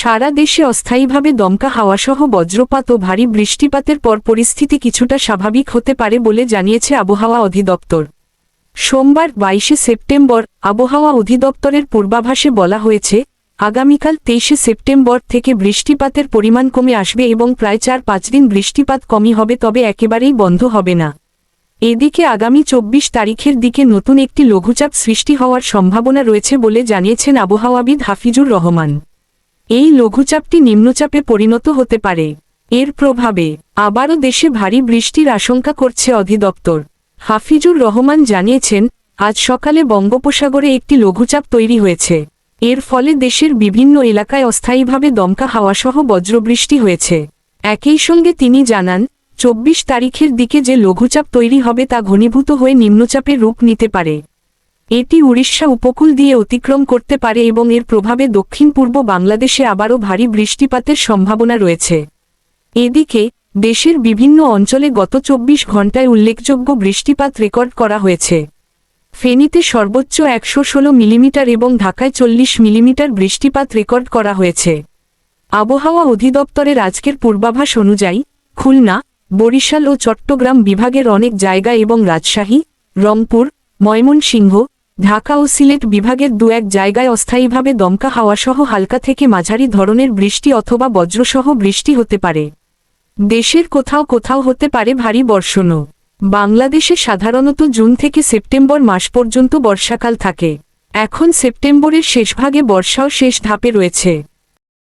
সারা দেশে অস্থায়ীভাবে দমকা হাওয়াসহ বজ্রপাত ও ভারী বৃষ্টিপাতের পর পরিস্থিতি কিছুটা স্বাভাবিক হতে পারে বলে জানিয়েছে আবহাওয়া অধিদপ্তর। সোমবার বাইশে সেপ্টেম্বর আবহাওয়া অধিদপ্তরের পূর্বাভাসে বলা হয়েছে, আগামীকাল তেইশে সেপ্টেম্বর থেকে বৃষ্টিপাতের পরিমাণ কমে আসবে এবং প্রায় চার পাঁচ দিন বৃষ্টিপাত কমই হবে তবে একেবারেই বন্ধ হবে না। এদিকে আগামী চব্বিশ তারিখের দিকে নতুন একটি লঘুচাপ সৃষ্টি হওয়ার সম্ভাবনা রয়েছে বলে জানিয়েছেন আবহাওয়াবিদ হাফিজুর রহমান। এই লঘুচাপটি নিম্নচাপে পরিণত হতে পারে। এর প্রভাবে আবারও দেশে ভারী বৃষ্টির আশঙ্কা করছে অধিদপ্তর। হাফিজুর রহমান জানিয়েছেন, আজ সকালে বঙ্গোপসাগরে একটি লঘুচাপ তৈরি হয়েছে। এর ফলে দেশের বিভিন্ন এলাকায় অস্থায়ীভাবে দমকা হাওয়াসহ বজ্রবৃষ্টি হয়েছে। একই সঙ্গে তিনি জানান, চব্বিশ তারিখের দিকে যে লঘুচাপ তৈরি হবে তা ঘনীভূত হয়ে নিম্নচাপের রূপ নিতে পারে। এটি উড়িষ্যা উপকূল দিয়ে অতিক্রম করতে পারে এবং এর প্রভাবে দক্ষিণ পূর্ব বাংলাদেশে আবারও ভারী বৃষ্টিপাতের সম্ভাবনা রয়েছে। এদিকে, দেশের বিভিন্ন অঞ্চলে গত চব্বিশ ঘণ্টায় উল্লেখযোগ্য বৃষ্টিপাত রেকর্ড করা হয়েছে। ফেনীতে সর্বোচ্চ একশো ষোলো মিলিমিটার এবং ঢাকায় চল্লিশ মিলিমিটার বৃষ্টিপাত রেকর্ড করা হয়েছে। আবহাওয়া অধিদপ্তরের আজকের পূর্বাভাস অনুযায়ী, খুলনা, বরিশাল ও চট্টগ্রাম বিভাগের অনেক জায়গা এবং রাজশাহী, রংপুর, ময়মনসিংহ ঢাকা ও সিলেট বিভাগের দু এক জায়গায় অস্থায়ীভাবে দমকা হাওয়াসহ হালকা থেকে মাঝারি ধরনের বৃষ্টি অথবা বজ্রসহ বৃষ্টি হতে পারে। দেশের কোথাও কোথাও হতে পারে ভারী বর্ষণও। বাংলাদেশে সাধারণত জুন থেকে সেপ্টেম্বর মাস পর্যন্ত বর্ষাকাল থাকে। এখন সেপ্টেম্বরের শেষভাগে বর্ষাও শেষ ধাপে রয়েছে।